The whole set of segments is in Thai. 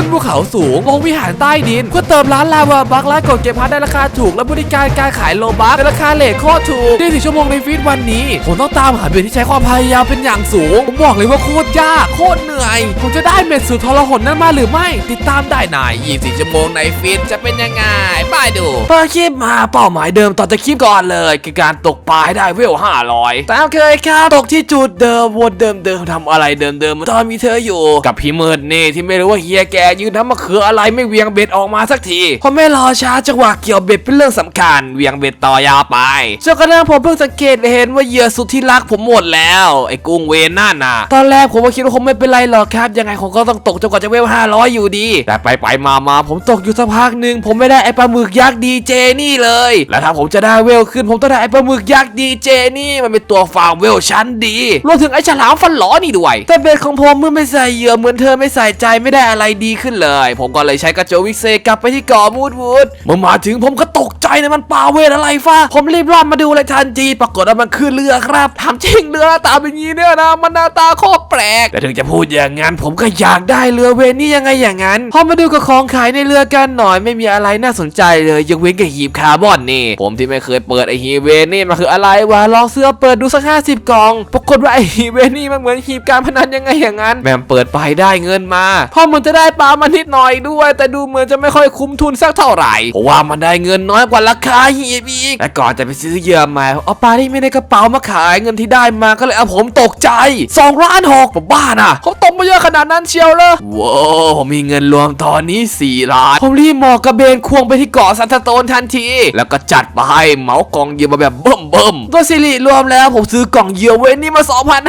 ขึ้นภูเขาสูงลงวิหารใต้ดินเพื่อเติมร้านลาวาบักและกดเก็บพัทได้ราคาถูกและบริการการขายโลบักในราคาเลทโคตรถูกได้สี่ชั่วโมงในฟีดวันนี้ ผมต้องตามหาเบ็ดที่ใช้ความพยายามเป็นอย่างสูง ผมบอกเลยว่าโคตรยากโคตรเหนื่อย ผมจะได้เม็ดสุดทรหดนั้นมาหรือไม่ ติดตามได้ใน24ชั่วโมงในฟีดจะเป็นยังไงไปดูเปิดคลิปมาเป้าหมายเดิมต่อจากคลิปก่อนเลยคือการตกปลาให้ได้เวล500ตามเคยครับตกที่จุดเดิมวนเดิมเดิมทำอะไรเดิมเดิมตอนมีเธออยู่ กับพี่มืดนี่ที่ไม่รู้ว่าเฮียแกยืนทำมะเขืออะไรไม่เวียงเบ็ดออกมาสักทีพอไม่รอช้าจังหวะเกี่ยวเบ็ดเป็นเรื่องสำคัญ เวียงเบ็ดต่อยาวไปจนกระทั่งผมเพิ่งสังเกตเห็นว่าเหยื่อสุดที่รักผมหมดแล้วไอ้กุ้งเวนนั่นน่ะ ตอนแรกผมก็คิดว่าคงไม่เป็นไรหรอกครับ ยังไงผมก็ต้องตกจนกว่าจะเวล500อยู่ดี แต่ไปไปมามาผมตกอยู่สักพักหนึ่งผมไม่ได้ไอ้ปลาหมึกยักษ์ดีเจนี่เลย แล้วถ้าผมจะได้เวลขึ้นผมต้องได้ไอ้ปลาหมึกยักษ์ดีเจนี่มันเป็นตัวฟาร์มเวลชั้นดีรวมถึงไอ้ฉลามฟันหลอนี่ด้วย แต่เบ็ดของผมเมื่อไม่ใส่เหยื่อเหมือนเธอไม่ใส่ใจไม่ได้อะไรดีขึ้นเลย ผมก็เลยใช้กระโจวิกเซกลับไปที่เกาะมูดวูดเมื่อมาถึงผมก็ตกใจนะมันปลาเวทอะไรฟ้าผมรีบร่อนมาดูเลยทันทีปรากฏว่ามันคือเรือครับทำจริงเรือหน้าตาเป็นงี้เนี่ยนะมันหน้าตาโคตรแปลกแต่ถึงจะพูดอย่างนั้นผมก็อยากได้เรือเวรนี่ยังไงอย่างนั้นพอมาดูกับของขายในเรือกันหน่อยไม่มีอะไรน่าสนใจเลยยกเว้นกับหีบคาร์บอนนี่ ผมที่ไม่เคยเปิดไอหีเวรนี่มันคืออะไรวะลองเสื้อเปิดดูสักห้าสิบกล่อง ปรากฏว่าไอหีเวรนี่มันเหมือนหีบการพนันยังไงอย่างนั้น แม่มเปิดไปได้เงินมาพอมันจะได้ปลามานิดหน่อยด้วย แต่ดูเหมือนจะไม่ค่อยคุ้มทุนสักเท่าไหร่เพราะว่ามันได้เงินน้อยกว่าราคาหีบอีกและก่อนจะไปซื้อเหยื่อมาเอาปลาที่ไม่ในกระเป๋ามาขายเงินที่ได้มาก็เลยเอาผมตกใจ2ล้านหกผมบ้าน่ะเขาตกมาเยอะขนาดนั้นเชียวเลยว้าวผมมีเงินรวมตอนนี้4ล้านผมรีบหมอกกระเบนควงไปที่เกาะซันตาโตนทันที แล้วก็จัดไปเหมากล่องเหยื่อมาแบบเบิ่มเบิ่มตัวสิริรวมแล้วผมซื้อกล่องเหยื่อเว้นนี่มา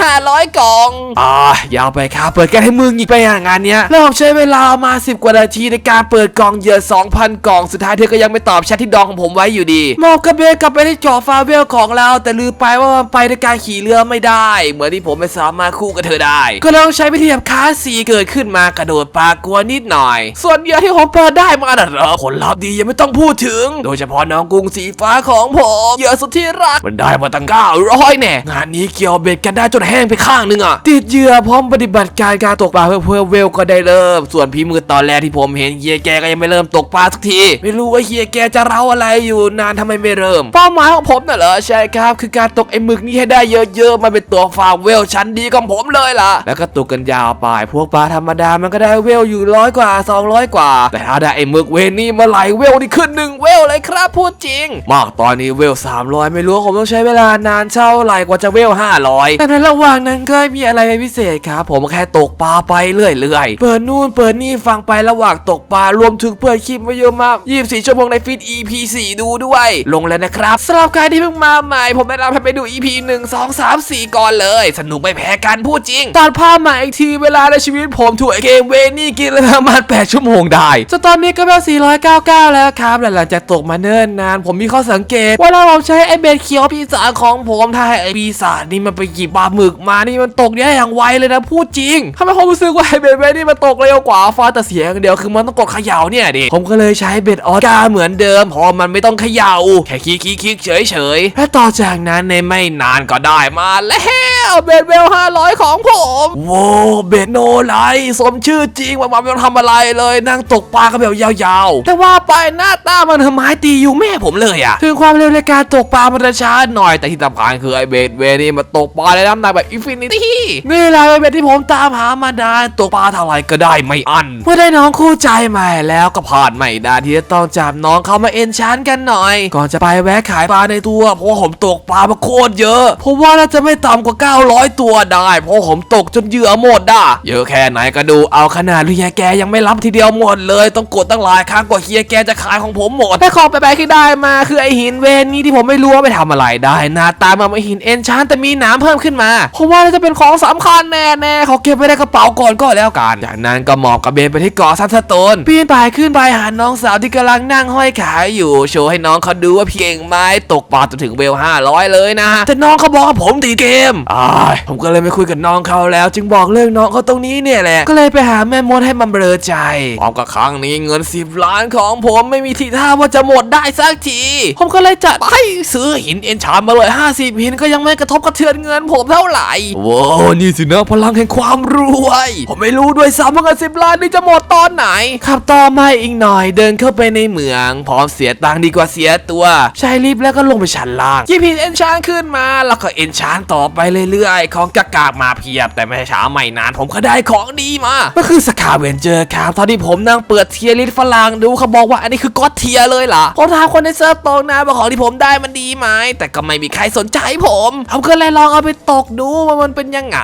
2,500 กล่องอ่ายาวไปครับเปิดแกให้มือหงิกไปอย่างงานเนี้ยแล้วผมใช้เวลามา 10 กว่านาทีในการเปิดกล่องเหยื่อ2,000 กล่องสุดท้ายเธอก็ยังไม่ตอบแชทที่ดองของผมไว้อยู่ดีหมอกกระเบกลับไปที่เกาะฟาเวลของเรา แต่ลืมไปว่ามันไปในการขี่เรือไม่ได้ เหมือนที่ผมไม่สามารถคู่กับเธอได้ ก็ลองใช้วิธีแบบคาสีเกิดขึ้นมากระโดดปลากลัวนิดหน่อย ส่วนเหยื่อที่ผมเปิดได้มาน่ะเหรอผลลัพธ์ดียังไม่ต้องพูดถึง โดยเฉพาะน้องกุ้งสีฟ้าของผมเหยื่อสุดที่รักมันได้มาตั้ง900แน่งานนี้เกี่ยวเบ็ดกันได้จนแห้งไปข้างหนึงอะติดเหยื่อพร้อมปฏิบัติการการตกปลาเพื่อเพื่อเวลก็ได้เริ่มส่วนพี่มือตอนแรกที่ผมเห็นเฮียแกก็ยังไม่เริ่มตกปลาสักที ไม่รู้ว่าเฮียแกจะเล่าอะไรอยู่นานทำไมไม่เริ่มเป้าหมายของผมน่ะเหรอใช่ครับคือการตกไอ้หมึกนี่ให้ได้เยอะๆมาเป็นตัวฟาร์มเวลชั้นดีของผมเลยล่ะ แล้วก็ตกกันยาวไปพวกปลาธรรมดามันก็ได้เวลอยู่ร้อยกว่า 200 กว่า แต่ถ้าได้ไอ้หมึกเวนี่มาไหลเวลนี่ขึ้นหนึ่งเวลเลยครับพูดจริง มากตอนนี้เวล 300 ไม่รู้ผมต้องใช้เวลานานเท่าไหร่กว่าจะเวล 500 แต่ในระหว่างนั้นก็มีอะไรพิเศษครับผมแค่ตกปลาไปเรื่อยๆเปิดนู่นเปิดนี่ฟังไประหว่างตกปลารวมถึงเปิดคลิปมาเยอะมาก 24 ชั่วโมงในฟีด EP 4 ดูด้วย ลงแล้วนะครับสำหรับใครที่เพิ่งมาใหม่ ผมแนะนำให้ไปดู EP 1 2 3 4 ก่อนเลย สนุกไม่แพ้กันพูดจริงตัดภาพมาอีกทีเวลาในชีวิตผมถูกไอ้เกมเวนี่กินเลยประมาณ 8 ชั่วโมงได้จนตอนนี้ก็แบบ499 แล้วครับหลังจากตกมาเนิ่นนาน ผมมีข้อสังเกต ว่าถ้าใช้ไอเบ็ดเขียวปีศาจของผมถ้าให้ไอปีศาจนี่มันไปหยิบปลาหมึกมานี่มันตกได้อย่างไวเลยนะพูดจริงทำไมผมรู้สึกว่าไอเบ็ดเวนี่มันตกเร็วกว่าฟ้าแต่เสียงเดียวคือมันต้องกดเขย่าเนี่ยดิผมก็เลยใช้เบ็ดออสการเหมือนเดิมเพราะมันไม่ต้องเขย่าแค่คลิกคลิกเฉยเฉยและต่อจากนั้นในไม่นานก็ได้มาแล้วเบ็ดเวล500ของผมโว้เบ็ดโนไลสมชื่อจริงว่ามันไม่ต้องทำอะไรเลยนั่งตกปลากันแบบยาวๆ แต่ว่าไปหน้าตามันทำไมตีอยู่แม่ผมเลยอะถึงความเร็วในการตกปลามันจะช้าหน่อยแต่ที่สำคัญคือไอเบ็ดเวนี่มันตกปลาในน้ำหนักแบบอินฟินิตี้นี่แหละเบ็ดที่ผมตามหามานานตกปลาเท่าไหร่ก็ได้ไม่อันเมื่อได้น้องคู่ใจใหม่แล้วก็ผ่านไม่ได้ที่จะต้องจับน้องเขามาเอ็นชานกันหน่อย ก่อนจะไปแวะขายปลาในตัวเพราะผมตกปลามาโคตรเยอะผมว่าน่าจะไม่ต่ำกว่า 900 ตัวได้ เพราะผมตกจนเหยื่อหมดด่ะเยอะแค่ไหนก็ดูเอาขนาดเฮียแกยังไม่รับทีเดียวหมดเลย ต้องกดตั้งหลายครั้งกว่าเฮียแกจะขายของผมหมดแต่ของแปลกๆที่ได้มาคือไอหินเวนนี่ที่ผมไม่รู้ว่าไปทำอะไรได้หน้าตามันไม่หินเอ็นชานแต่มีหนามเพิ่มขึ้นมาผมว่าน่าจะเป็นของสำคัญแน่ๆเขาเก็บไว้ในกระเป๋าก่อนก็แล้วกันจากนั้นก็หมอบกระเบนไปที่เกาะซันสโตนปีนป่ายขึ้นไปหาน้องสาวที่กำลังนั่งห้อยขาอยู่โชว์ให้น้องเขาดูว่าพี่เก่งไหมตกปลาจนถึงเวล500เลยนะแต่น้องเขาบอกว่าผมติดเกมอ้ายผมก็เลยไม่คุยกับน้องเขาแล้ว จึงบอกเรื่องน้องเขาตรงนี้เนี่ยแหละก็เลยไปหาแม่มดให้มันเบลอใจพร้อมกับครั้งนี้เงิน10ล้านของผมไม่มีทีท่าว่าจะหมดได้สักทีผมก็เลยจัดไปซื้อหินเอนชานมาเลย50หินก็ยังไม่กระทบกระเทือนเงินผมเท่าไหร่ว้าวนี่สินะพลังแห่งความรวย ผมไม่รู้ด้วยซ้ำว่าเงินสิบล้านนี่จะหมดตอนไหน ขับต่อมาอีกหน่อย เดินเข้าไปในเมือง พร้อมเสียตังค์ดีกว่าเสียตัวใช้ลิฟต์แล้วก็ลงไปชั้นล่างหยิบหินเอนชานขึ้นมา แล้วก็เอนชานต่อไปเรื่อยๆ ของกากากมาเพียบ แต่ไม่ช้าไม่นานผมก็ได้ของดีมา ก็คือสคาเวนเจอร์ครับตอนที่ผมนั่งเปิดเทียร์ลิสต์ฝรั่งดูเขาบอกว่าอันนี้คือก็อดเทียร์เลยล่ะผมถามคนในเซิร์ฟตรงนะว่าของที่ผมได้มันดีไหมแต่ก็ไม่มีใครสนใจผมผมก็เลยลองเอาไปตกดูว่ามันเป็นยังไง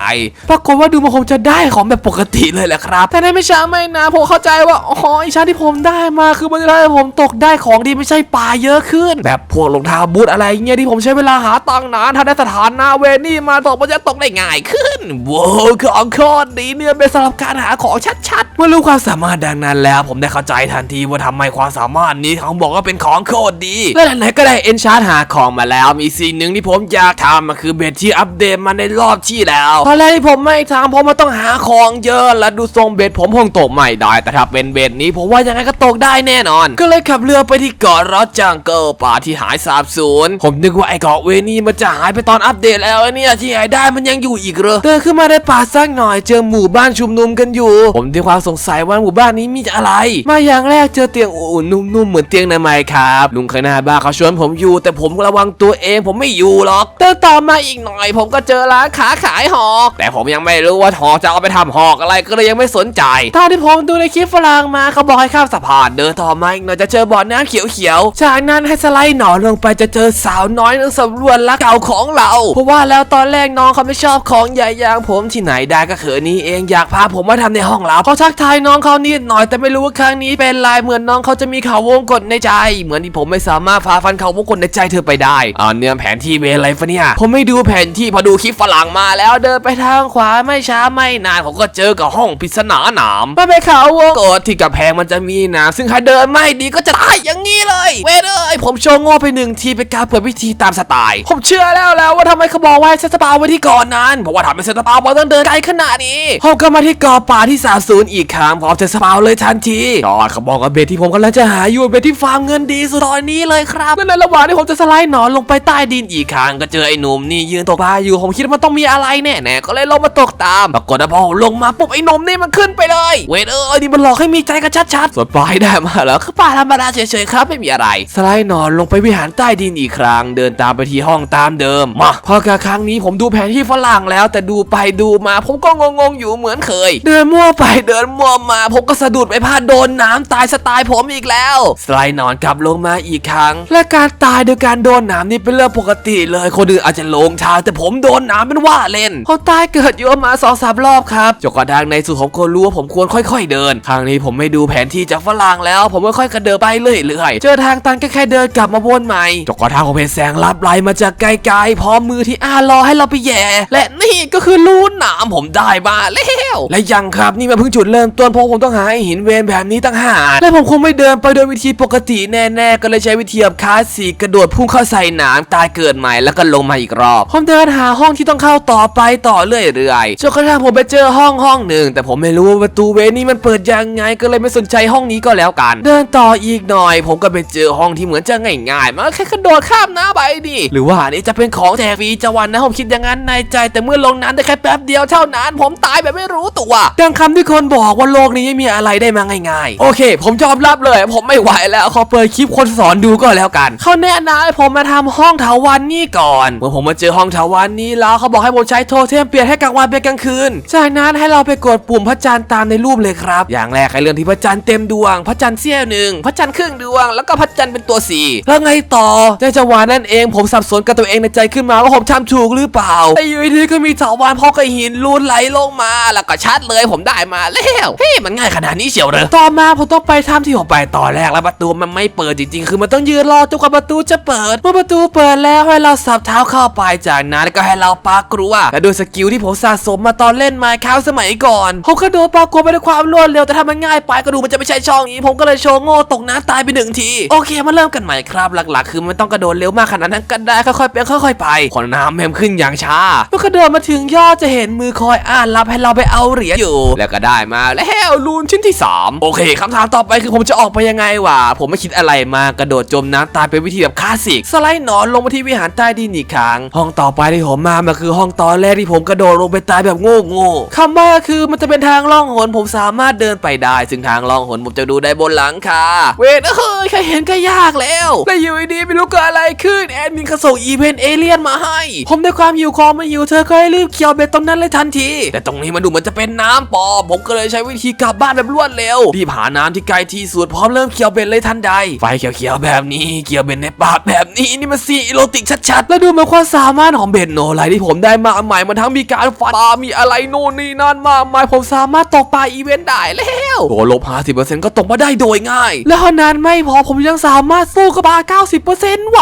ปรากฏว่าดูมันคงจะได้ของแบบปกติเลยแหละครับแต่ในไม่ช้าไม่นานผมเข้าใจว่าอ๋อไอชาที่ผมได้มาคือมันจะทำให้ผมตกได้ของดีไม่ใช่ปลาเยอะขึ้น แบบพวกรองเท้าบูทอะไรเงี้ยที่ผมใช้เวลาหาตังค์นานถ้าได้สถานะเวนี่มาตกมันจะตกได้ง่ายขึ้นว้าวของโคตรดีเนี่ยเป็นสำหรับการหาของชัดๆเมื่อรู้ความสามารถดังนั้นแล้ว ผมได้เข้าใจทันทีว่าทำไมความสามารถนี้เขาบอกว่าเป็นของโคตรดีและไหนๆก็ได้เอนชาร์หาของมาแล้ว มีสิ่งหนึ่งที่ผมอยากทำมันคือเบ็ดที่อัปเดตมาในรอบที่แล้วตอนแรกที่ผมไม่ทำเพราะมันต้องหาของเยอะและดูทรงเบ็ดผมคงตกไม่ได้แต่ถ้าเป็นเบ็ดนี้ผมว่ายังไงก็ตกได้แน่นอน ก็เลยขับเรือไปที่เกาะรอจังเกิลป่าที่หายสาบสูญผมนึกว่าไอ้เกาะเวนี่มันจะหายไปตอนอัปเดตแล้วไอ้เนี่ยที่หายได้มันยังอยู่อีกเหรอเดินขึ้นมาในป่าสักหน่อยเจอหมู่บ้านชุมนุมกันอยู่ ผมมีความสงสัยว่าหมู่บ้านนี้มีอะไร มาอย่างแรกเจอเตียงอุ่นๆนุ่มๆเหมือนเตียงในไมค์ครับลุงข้างหน้าบ้านเขาชวนผมอยู่ แต่ผมระวังตัวเองผมไม่อยู่หรอกเดินต่อมาอีกหน่อย ผมก็เจอร้านขาขายหอกแต่ผมยังไม่รู้ว่าหอกจะเอาไปทำหอกอะไรก็เลยยังไม่สนใจตอนที่ผมดูในคลิปฝรั่งมาเขาบอกให้ข้ามสะพานเดินต่อมาอีกหน่อยจะเจอบ่อน้ำเขียวๆจากนั้นให้สไลด์หนอนลงไปจะเจอสาวน้อยนักสำรวจรักเก่าของเราเพราะว่าแล้วตอนแรกน้องเขาไม่ชอบของใหญ่อย่างผมที่ไหนได้ก็เขินนี้เองอยากพาผมมาทำในห้องเราเขาทักทายน้องเขานิดหน่อยแต่ไม่รู้ว่าครั้งนี้เป็นลายเหมือนน้องเขาจะมีเขาวงกดในใจ เหมือนที่ผมไม่สามารถพาฟันเขาวงกดในใจเธอไปได้อ่าเนื้อแผนที่เวรอะไรฟะเนี่ยผมไม่ดูแผนที่พอดูคลิปฝรั่งมาแล้วเดินไปทางขวาไม่ช้าไม่นานผมก็เจอกับห้องปริศนาหนามมันเป็นเขาวงกดที่กับแพงมันจะมีหนามซึ่งใครเดินไม่ดีก็จะตายอย่างนี้เลย เว้ยเอ้ยผมโชว์โง่ไปหนึ่งทีเป็นการเปิดวิธีตามสไตล์ ผมเชื่อแล้วแล้วว่าทำไมเขาบอกว่าให้เซตสปาไว้ที่ก่อนนั้นเพราะว่าทำให้เซตสปาบอลต้องเดินไกลขนาดนี้ผมก็มาที่เกาะป่าที่สาบสูญอีกครั้งพร้อมเซตสปาเลยทันทีก่อนเขาบอกกับเบสที่ผมกำลังจะหาอยู่เป็นเบสที่ฟาร์มเงินดีสุดตอนนี้เลยครับและในระหว่างที่ผมจะสไลด์หนอนลงไปใต้ดินอีกครั้งก็เจอไอ้หนุ่มนี่ยืนตกปลาอยู่ผมคิดว่ามันต้องมีอะไรแน่ๆก็เลยลงมาตกตามปรากฏว่าพอผมลงมาปุ๊บไอ้หนุ่มนี่มันขึ้นไปเลยเวทเอ้ยนี่มันหลอกให้มีใจกันชัดๆส่วนปลายได้มาแล้วคือปลาธรรมดาเฉยๆครับไม่มีอะไร สไลด์นอนลงไปวิหารใต้ดินอีกครั้ง เดินตามไปที่ห้องตามเดิมมาพอกระครั้งนี้ผมดูแผนที่ฝรั่งแล้ว แต่ดูไปดูมาผมก็งงๆอยู่เหมือนเคย เดินมั่วไปเดินมั่วมาผมก็สะดุดไปพลาดโดนน้ำตายสไตล์ผมอีกแล้ว สไลด์นอนกลับลงมาอีกครั้ง และการตายโดยการโดนน้ำนี่เป็นเรื่องปกติเลยคนอื่นอาจจะลงทางแต่ผมโดนน้ำเป็นว่าเล่นผมตายเกิดอยู่ประมาสองสามรอบครับจนกระทั่งในสุดผมก็รู้ว่าผมควรค่อย ๆ เดิน ครั้งนี้ผมไม่ดูแผนที่จากฝรั่งแล้ว ผมค่อยๆกระเดินไปเรื่อยๆเจอทางตันก็แค่เดินกลับมาวนใหม่จนกระทั่งผมเห็นแสงลับไหลมาจากไกลๆพร้อมมือที่อ้ารอให้เราไปแย่ และนี่ก็คือลูนหนามผมได้มาแล้วและยังครับนี่มาเพิ่งจุดเริ่มต้นเพราะผมต้องหาหินเวนแบบนี้ตั้งหากและผมคงไม่เดินไปโดยวิธีปกติแน่ๆก็เลยใช้วิธีแบบคลาสสิกกระโดดพุ่งเข้าใส่หนามตายเกิดใหม่แล้วก็ลงมาอีกรอบผมเดินหาห้องที่ต้องเข้าต่อไปต่อเรื่อยๆจนกระทั่งผมไปเจอห้องห้องหนึ่งแต่ผมไม่รู้ว่าประตูเวนี่มันเปิดยังไงก็เลยไม่สนใจห้องนี้ก็แล้วกัน เดินต่ออีกหน่อย ผมก็ไปเจอห้องที่เหมือนจะง่ายๆมันก็แค่กระโดดข้ามหน้าไปดิหรือว่าอันนี้จะเป็นของแจกฟรีจะวันนะผมคิดอย่างนั้นในใจ แต่เมื่อลงน้ำได้แค่แป๊บเดียวเท่านั้น ผมตายแบบไม่รู้ตัวดังคำที่คนบอกว่าโลกนี้ไม่มีอะไรได้มาง่ายๆ โอเค ผมยอมรับเลย ผมไม่ไหวแล้วขอเปิดคลิปคนสอนดูก็แล้วกันเขาแนะนำให้ผมมาทำห้องถาวันนี่ก่อน เมื่อผมมาเจอห้องถาวันนี้แล้วเขาบอกให้ผมใช้โทเทมเปลี่ยนให้กลางวันเป็นกลางคืน จากนั้นให้เราไปกดปุ่มพระจันทร์ตามในรูรูปเลยครับ อย่างแรกให้เรื่องที่พระจันทร์เต็มดวง พระจันทร์เสี้ยวหนึ่งพระจันทร์ครึ่งดวง แล้วก็พระจันทร์เป็นตัวสี่แล้วไงต่อในจังหวะนั้นเองผมสับสนกับตัวเองในใจขึ้นมาว่าผมทำถูกหรือเปล่าแต่อยู่ดีๆก็มีเถาวันพอกระหินลูนไหลลงมา แล้วก็ชัดเลยผมได้มาแล้วเฮ้ยมันง่ายขนาดนี้เชียวเหรอต่อมาผมต้องไปถ้ำที่ผมไปตอนแรกแล้วประตูมันไม่เปิดจริงๆ คือมันต้องยืนรอจนกว่าประตูจะเปิด เมื่อประตูเปิดแล้วให้เราสับเท้าเข้าไปจากนั้นก็ให้เราปากลัวและด้วยสกิลที่ผมสะสมมาตอนเล่นไมค์คาวสมัยก่อนผมก็โดนปากลัวไปด้วยความรวดเร็วแต่ถ้ามันง่ายไปก็ดูมันจะไม่ใช่ช่องนี้ ผมก็เลยโชว์โง่ตกน้ำตายไปหนึ่งทีโอเคมาเริ่มกันใหม่ครับหลักๆ คือไม่ต้องกระโดดเร็วมากขนาดนั้นก็ได้ค่อยๆเป็นค่อยๆไปขอน้ำแมมขึ้นอย่างช้าเมื่อกระโดดมาถึงยอดจะเห็นมือคอยอ่านรับให้เราไปเอาเหรียญอยู่ แล้วก็ได้มาแล้วลูนชิ้นที่สามโอเคคำถามต่อไปคือผมจะออกไปยังไงวะผมไม่คิดอะไรมากระโดดจมน้ำตายเป็นวิธีแบบคลาสสิกสไลด์หนอนลงมาที่วิหารใต้ดินอีกครั้งห้องต่อไปที่ผมมามันคือห้องตอนแรกที่ผมกระโดดลงไปตายแบบโง่โง่ๆคำว่าคือมันจะเป็นทางล่องหนผมสามารถเดินไปได้ ซึ่งทางลองหนผมจะดูได้บนหลังคาเวทเอ้ยแค่เห็นก็ยากแล้วแล้วอยู่ดีไม่รู้เกิดอะไรขึ้นแอดมินเขาส่งอีเวนต์เอเลี่ยนมาให้ ผมด้วยความหิวคอม่หิวเธอก็ให้รีบเคี่ยวเบ็ดตรงนั้นเลยทันที แต่ตรงนี้มันดูเหมือนจะเป็นน้ำปอผมก็เลยใช้วิธีกลับบ้านแบบรวดเร็วรีบหาน้ำที่ใกลที่สุดพร้อมเริ่มเคี่ยวเบ็ดเลยทันใด ไฟเขียวๆแบบนี้เคี่ยวเบ็ดในปากแบบนี้นี่มันซีอีโรติกชัดๆ แล้วดูมือนความสามารถของเบ็ดโนไลที่ผมได้มาใหม่มันทั้งมีการฟันปลามีอะไรโน่นนี่นั่นมากมายผมสามารถตกปลาอีเวนต์ได้แล้วตัวลบ50%ก็ตกมาได้โดยง่าย แล้วเท่านั้นไม่พอผมยังสามารถสู้กับปลา90%ไหว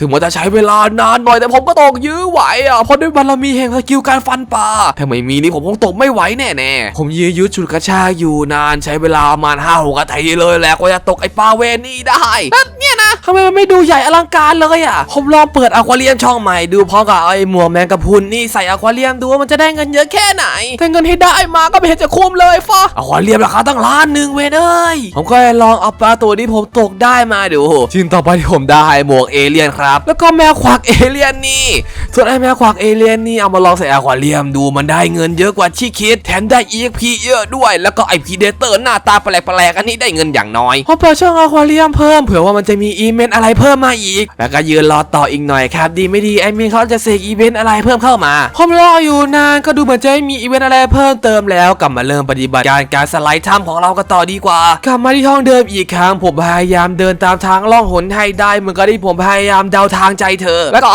ถึงมันจะใช้เวลานานหน่อยแต่ผมก็ตกยื้อไหวอะเพราะด้วยบารมีแห่งสกิลการฟันปลาถ้าไม่มีนี่ผมคงตกไม่ไหวแน่ๆผมยื้อยุดฉุดกระชากอยู่นานใช้เวลาประมาณ5 6นาทีเลยแหละกว่าจะตกไอ้ปลาเวนนี่ได้แล้วเนี่ยนะ ทำไมมันไม่ดูใหญ่อลังการเลยอะ ผมลองเปิดอควาเรียมช่องใหม่ดูพร้อมกับไอ้หมวกแมงกะพรุนนี่ใส่อควาเรียมดูว่ามันจะได้เงินเยอะแค่ไหนแต่เงินที่ได้มาก็ไม่เห็นจะคุ้มเลยฟ้าอควาเรียมราคาตั้งล้านหนึ่งเวนเอ้ยผมก็เลยลองเอาปลาตัวที่ผมตกได้มาดูชิ้นต่อไปที่ผมได้หมวกเอเลี่ยนครับ แล้วก็แมวควักเอเลี่ยนนี่ส่วนไอ้แมวควักเอเลี่ยนนี่เอามาลองใส่อควาเรียมดูมันได้เงินเยอะกว่าที่คิด แถมได้ EXP เยอะด้วย แล้วก็ไอพีเดเตอร์หน้าตาแปลกๆอันนี้ได้เงินอย่างน้อยพอเปิดช่องอควาเรียมเพิ่มเผื่อว่ามันจะมีอีเมนต์อะไรเพิ่มมาอีก แล้วก็ยืนรอต่ออีกหน่อยครับ ดีไม่ดีไอเมีเขาจะเสกอีเวนต์อะไรเพิ่มเข้ามา ผมรออยู่นานก็ดูเหมือนจะไม่มีอีเวนต์อะไรเพิ่มเติมแล้วกลับมาเริ่มปฏิบัติการการสไลด์ถ้ำของเรากันต่อดีกว่า กลับมาที่ห้องเดิมอีกครั้งผมพยายามเดินตามทางล่องหนให้ได้เหมือนกับที่ผมพยายามเดาทางใจเธอ แล้วก็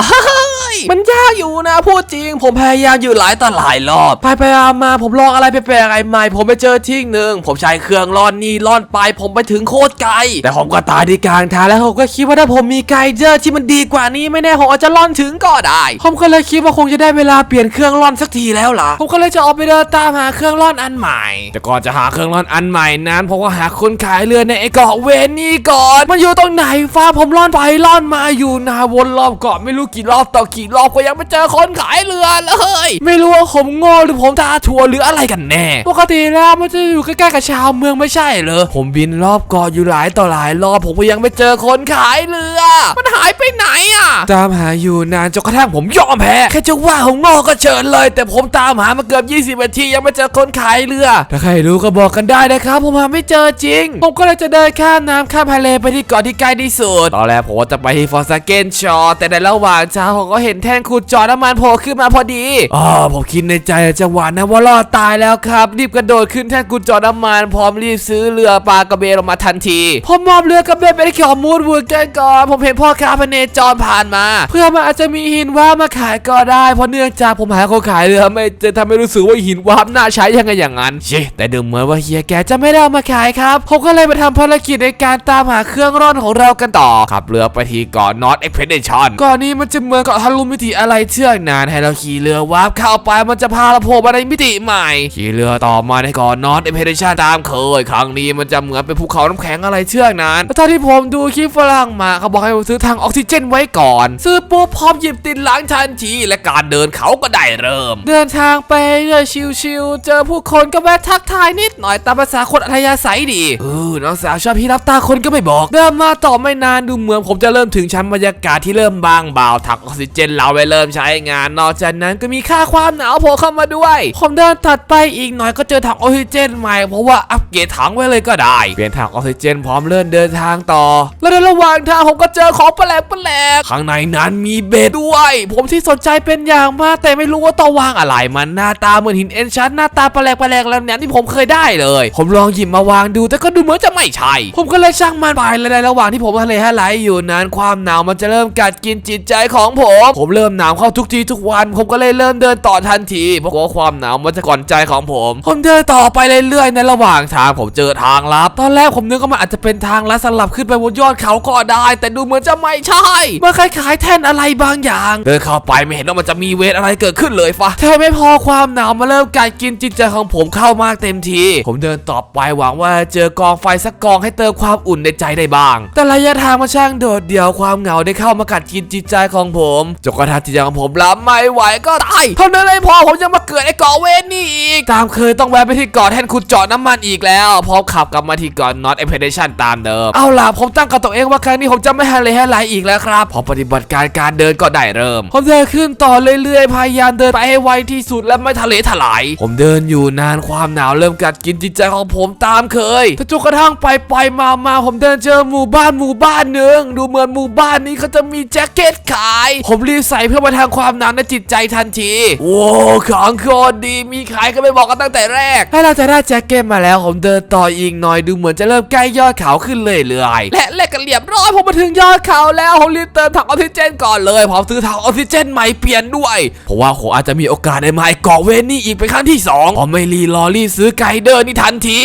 มันยากอยู่นะพูดจริง ผมพยายามอยู่หลายต่อหลายรอบไปไปมาผมลองอะไรแปลกๆอะไรใหม่ ผมไปเจอที่หนึ่งผมใช้เครื่องร่อนนี่ร่อนไป ผมไปถึงโคตรไกล แต่ผมก็ตายที่กลางทางแล้วผมก็คิดว่าถ้าผมมีไกเดอร์ที่มันดีกว่านี้ไม่แน่ผมอาจจะร่อนถึงก็ได้ ผมก็เลยคิดว่าคงจะได้เวลาเปลี่ยนเครื่องร่อนสักทีแล้วล่ะผมก็เลยจะออกไปเดินตามหาเครื่องร่อนอันใหม่ แต่ก่อนจะหาเครื่องร่อนอันใหม่นั้นผมก็หาคนขายเรือในไอ้เกาะเวนนี่ก่อน มันอยู่ตรงไหนฟ้าผมร่อนไปร่อนมาอยู่นาวนรอบเกาะไม่รู้กี่รอบต่อกี่รอบก็ยังไม่เจอคนขายเรือเลย ไม่รู้ว่าผมโง่หรือผมตาถั่วหรืออะไรกันแน่ปกติแล้วมันจะอยู่ใกล้ๆกับชาวเมืองไม่ใช่เหรอผมบินรอบเกาะอยู่หลายต่อหลายรอบผมก็ยังไม่เจอคนขายเรือ มันหายไปไหนอะ ตามหาอยู่นานจนกระทั่งผมยอมแพ้แค่จะว่าผมโง่ก็เชิญเลย แต่ผมตามหามาเกือบ 20นาทียังไม่เจอคนขายเรือ ถ้าใครรู้ก็บอกกันได้นะครับ ผมหาไม่เจอจริง ผมก็เลยจะเดินข้ามน้ำข้ามทะเลไปที่เกาะที่ใกล้ที่สุดตอนแรกผมจะไปที่ฟอร์ซาเกนชอแต่ในระหว่างทางผมก็เห็นแท่นขุดเจอน้ำมันโผล่ขึ้นมาพอดีอ๋อผมคิดในใจจังหวะนั้นว่ารอดตายแล้วครับ รีบกระโดดขึ้นแท่นขุดเจอน้ำมันพร้อมรีบซื้อเรือปลากระเบนออกมาทันทีผมมอบเรือกระเบนไปที่เขอมูดวูดกันก่อนผมเห็นพ่อค้าพเนจรผ่านมา เพื่อมันอาจจะมีหินว่าบมาขายก็ได้ เพราะเนื่องจากผมหาคนขายเรือไม่เจะทำให้รู้สึกว่าหินวาบน่าใช้ยังไงอย่างนั้นเชแต่ดูเหมือนว่าเฮียแกจะไม่ได้เอามาขายครับผมก็เลยมาทำภารกิจในการตามหาเครื่องร่อนของเรากันต่อขับเรือไปที่เกาะนอตเอ็กเพนชั่นเกาะนี้มันจะเหมือนเกาะทะลุมิติอะไรเชือกนานให้เราขี่เรือวาร์ปเข้าไปมันจะพาเราโผล่มาในมิติใหม่ ขี่เรือต่อมาในกาะนนอตเอ็กเพนชั่นตามเคย ครั้งนี้มันจะเหมือนเป็นภูเขาน้ำแข็งอะไรเชือกนานแล้วตอนที่ผมดูคลิปฝรั่งมาเขาบอกให้ผมซื้อถังออกซิเจนไว้ก่อน ซื้อปุ๊บพร้อมหยิบติดหลังทันทีและการเดินเขาก็ได้เริ่ม เดินทางไปเรื่อยชิวๆเจอผู้คนก็แวะทักทายนิดหน่อยตามภาษาคนอัธยาศัยดีเออน้องสาวชอบพี่รับตาคนก็ไม่บอก เดินมาต่อไม่นานดูเหมือนผมจะเริ่มถึงชั้นบรรยากาศที่เริ่มบางเบาถังออกซิเจนเราไปเริ่มใช้งาน นอกจากนั้นก็มีค่าความหนาวโผล่เข้ามาด้วยผมเดินถัดไปอีกหน่อยก็เจอถังออกซิเจนใหม่เพราะว่าอัปเกรดถังไว้เลยก็ได้ เปลี่ยนถังออกซิเจนพร้อมเริ่มเดินทางต่อ แล้วในระหว่างทางผมก็เจอของแปลกแปลกๆข้างในนั้นมีเบ็ดด้วย ผมที่สนใจเป็นอย่างมากแต่ไม่รู้ว่าต้องวางอะไรมันหน้าตาเหมือนหินเอนชันหน้าตาแปลกแปลกๆแล้วเนี่ยที่ผมเคยได้เลย ผมลองหยิบมาวางดูแต่ก็ดูเหมือนจะไม่ใช่ ผมก็เลยช่างมันไปและในระหว่างที่ผมทะเลให้ไหลอยู่นั้นความหนาวมันจะเริ่มกัดกินจิตใจของผมผมเริ่มหนาวเข้าทุกทีทุกวัน ผมก็เลยเริ่มเดินต่อทันทีเพราะกลัวความหนาวมันจะก่อนใจของผม ผมเดินต่อไปเรื่อยๆในระหว่างทางผมเจอทางลับ ตอนแรกผมนึกว่ามันอาจจะเป็นทางลัดสลับขึ้นไปบนยอดเขาก็ได้ แต่ดูเหมือนจะไม่ใช่มันคล้ายๆแท่นอะไรบางอย่าง เดินเข้าไปไม่เห็นว่ามันจะมีเวทอะไรเกิดขึ้นเลยฟะแค่ไม่พอความหนาวมาเริ่มกัดกินจิตใจของผมเข้ามากเต็มที ผมเดินต่อไปหวังว่าเจอกองไฟสักกองให้เติมความอุ่นในใจได้บ้าง แต่ระยะทางมันช่างโดดเดี่ยวความเหงาได้เข้ามากัดกินจิตใจของผมจนกระทั่งจิตใจของผมรับไม่ไหวก็ตายเท่านั้นไม่พอผมยังมาเกิดไอ้เกาะเวทนี่อีก ตามเคยต้องแวะไปที่เกาะแทนขุดเจาะน้ำมันอีกแล้วพร้อมขับกลับมาที่เกาะ Not Expedition ตามเดิม เอาล่ะผมตั้งกับตัวเองว่าครั้งนี้ผมจะไม่ฮันเลยให้ไหลอีกแล้วครับ พอปฏิบัติการการเดินก็ได้เริ่ม ผมเดินขึ้นต่อเรื่อยๆ พยายามเดินไปให้ไวที่สุดและไม่ทะเลถลาย ผมเดินอยู่นานความหนาวเริ่มกัดกินจิตใจของผมตามเคยแต่จนกระทั่งไปไปมามาผมเดินเจอหมู่บ้านหมู่บ้านหนึ่งดูเหมือนหมู่บ้านนี้เขาจะมีแจ็คเก็ตขาย ผมรีบใส่เพื่อมาทางความหนาวในจิตใจทันทีโว้ของโคตรดีมีขายก็ไม่บอกกันตั้งแต่แรกให้เราจะได้แจ็คเก็ตมาแล้วผมเดินต่ออีกหน่อยดูเหมือนจะเริ่มใกล้ยอดเขาขึ้นเลยเรื่อยและและกันเรียบร้อยผมมาถึงยอดเขาแล้วผมรีบเติมถังออกซิเจนก่อนเลยพร้อมซื้อถังออกซิเจนใหม่เปลี่ยนด้วยเพราะว่าผมอาจจะมีโอกาสได้มาไอ้เกาะเวนนี่อีกเป็นครั้งที่สองผมไม่รีรอรีซื้อไกด์เดอร์นี่ทันที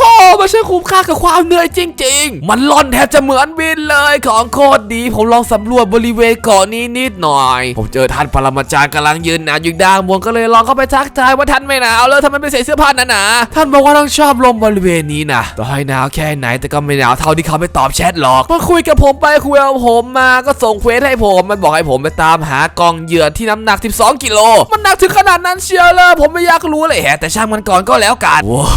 ว้าวมันช่างคุ้มค่ากับความเหนื่อยจริง ๆ มันล่อนแทบจะเหมือนบินเลยของโคตรดี ผมลองสำรวจบริเวณเกาะนี้นิดหน่อยผมเจอท่านปรมาจารย์กำลังยืนหนาวอยู่ด้านบนก็เลยลองเข้าไปทักทายว่าท่านไม่หนาวเลยทำไมไม่ใส่เสื้อผ้าหนาๆท่านบอกว่าต้องชอบลมบริเวณนี้นะต่อให้หนาวแค่ไหนแต่ก็ไม่หนาวเท่าที่เขาไม่ตอบแชทหรอกมาคุยกับผมไปคุยกับผมมาก็ส่งเควสให้ผมมันบอกให้ผมไปตามหากองเหยื่อที่น้ำหนัก 12 กิโลมันหนักถึงขนาดนั้นเชียวเลยผมไม่อยากรู้เลยแฮะแต่ช่างมันก่อนก็แล้วกันว้า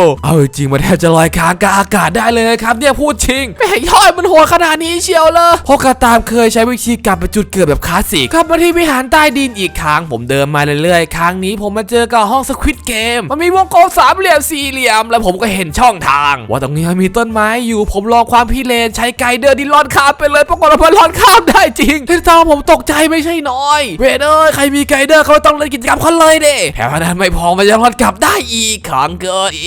วเอาจริงมันแทบจะลอยคางกลางอากาศได้เลยครับเนี่ยพูดจริงไม่เห็นย่อยมันโหดขนาดนี้เชียวเลยพกกระตามเคยใช้วิธีกลับไปจุดเกิดแบบคลาสสิกกลับมาที่วิหารใต้ดินอีกครั้งผมเดินมาเรื่อยๆ ครั้งนี้ผมมาเจอกับห้องสควิตเกม มันมีวงกลมสามเหลี่ยมสี่เหลี่ยม แล้วผมก็เห็นช่องทาง ว่าตรงนี้มีต้นไม้อยู่ผมลองความพิเรนใช้ไกด์เดินดินลอดข้ามไปเลยปรากฏว่ามันลอดข้ามได้จริงที่ทำผมตกใจไม่ใช่น้อย เวเดอร์ใครมีไกด์เดอร์เขาต้องเล่นกิจกรรมเขาเลยเด้แถมนั้นไม่พอมันยังลอดกลับได้อีกขังเกินอี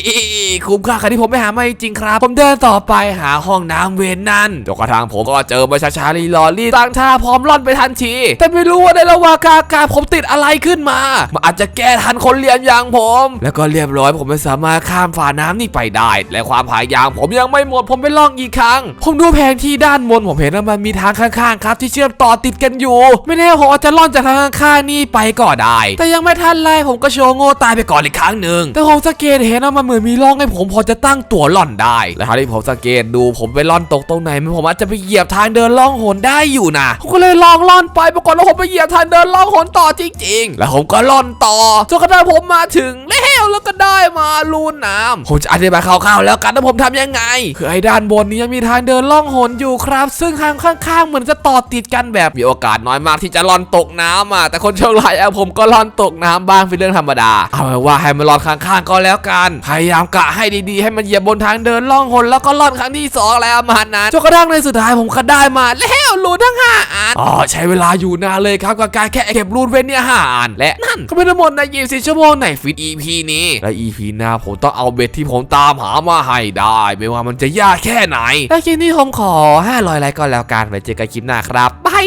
คุ้มค่าค่ะที่ผมไม่หามาจริงครับ ผมเดินต่อไปหาห้องน้ำเวนนั่นจนกระทั่งผมก็เจอมาชาชาลีลอรี่ตั้งท่าพร้อมล่อนไปทันที แต่ไม่รู้ว่าในระหว่างการการผมติดอะไรขึ้นมามันอาจจะแก้ทันคนเรียนอย่างผม แล้วก็เรียบร้อยผมไม่สามารถข้ามฝาน้ำนี่ไปได้ และความพยายามผมยังไม่หมดผมไปลองอีกครั้ง ผมดูแผนที่ด้านบนผมเห็นว่ามันมีทางข้างๆครับ ที่เชื่อมต่อติดกันอยู่ ไม่แน่ผมอาจจะล่อนจากทางข้างๆนี่ไปก็ได้ แต่ยังไม่ทันไรผมก็โชว์โง่ตายไปก่อนอีกครั้งหนึ่งแต่ผมสังเกตเห็นว่ามันเหมือนมีร่องให้ผมพอจะตั้งตัวล่อนได้และที่ผมสังเกตดูผมไปล่อนตกตรงไหนผมอาจจะไปเหยียบทางเดินล่องหนได้อยู่นะผมก็เลยลองล่อนไปปรากฏว่าผมไปเหยียบทางเดินล่องหนต่อจริงๆ แล้วผมก็ล่อนต่อจนกระทั่งผมมาถึงแล้วแล้วก็ได้มาลูนน้ำผมจะอธิบายคร่าวๆแล้วกันว่าผมทำยังไงคือไอ้ด้านบนนี้ยังมีทางเดินล่องหนอยู่ครับ ซึ่งทางข้างๆเหมือนจะต่อติดกันแบบมีโอกาสน้อยมากที่จะล่อนตกน้ำอะแต่คนโชคร้ายอย่างผมก็ล่อนตกน้ำบ้างเป็นเรื่องธรรมดา เอาไว้ว่าให้มันล่อนข้างๆก็แล้วกัน พยายามกะให้ดีๆ ให้มันเหยียบบนทางเดินล่องหนแล้วก็ล่อนครั้งที่สองแล้วมานั้นจนกระทั่งในสุดท้ายผมก็ได้มาแล้วรูนทั้งห้าอันอ๋อใช้เวลาอยู่นานเลยครับกับการแค่เก็บรูนเว้นเนี่ยห้าอันและนั่นก็เป็นทั้งหมดใน24ชั่วโมงในฟิต EP นี้ และ EP หน้าผมต้องเอาเบ็ดที่ผมตามหามาให้ได้ ไม่ว่ามันจะยากแค่ไหนและคลิปนี้ผมขอ500ไลค์ก่อนแล้วกันไว้เจอกันคลิปหน้าครับบาย